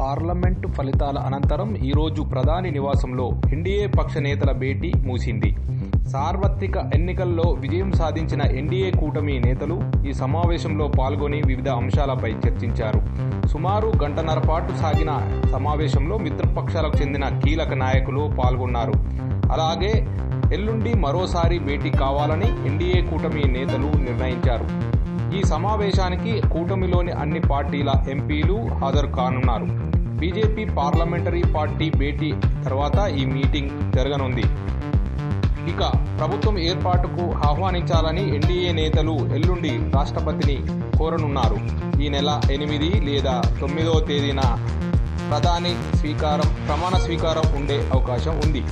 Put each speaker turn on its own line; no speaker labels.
Parliament ఫలితాల అనంతరం ఈరోజు ప్రధాని నివాసంలో ఎన్డీఏ పక్ష నేతల భేటీ మూసింది సార్వత్రిక ఎన్నికల్లో విజయం సాధించిన ఎన్డీఏ కూటమి నేతలు ఈ సమావేశంలో పాల్గొని వివిధ అంశాలపై చర్చించారు. సుమారు గంటన్నర పాటు సాగిన సమావేశంలో మిత్రపక్షాలకు చెందిన కీలక నాయకులు పాల్గొన్నారు. అలాగే ఎల్లుండి మరోసారి భేటీ కావాలని ఎన్డీఏ కూటమి నేతలు నిర్ణయించారు. ఈ సమావేశానికి కూటమిలోని అన్ని పార్టీల ఎంపీలు హాజరు కానున్నారు. బీజేపీ పార్లమెంటరీ పార్టీ భేటీ తర్వాత ఈ మీటింగ్ జరగనుంది. ఇక ప్రభుత్వం ఏర్పాటుకు ఆహ్వానించాలని ఎన్డీఏ నేతలు ఎల్లుండి రాష్ట్రపతిని కోరనున్నారు. ఈ నెల ఎనిమిది లేదా తొమ్మిదో తేదీన ప్రధాని స్వీకారం ప్రమాణ స్వీకారం ఉండే అవకాశం ఉంది.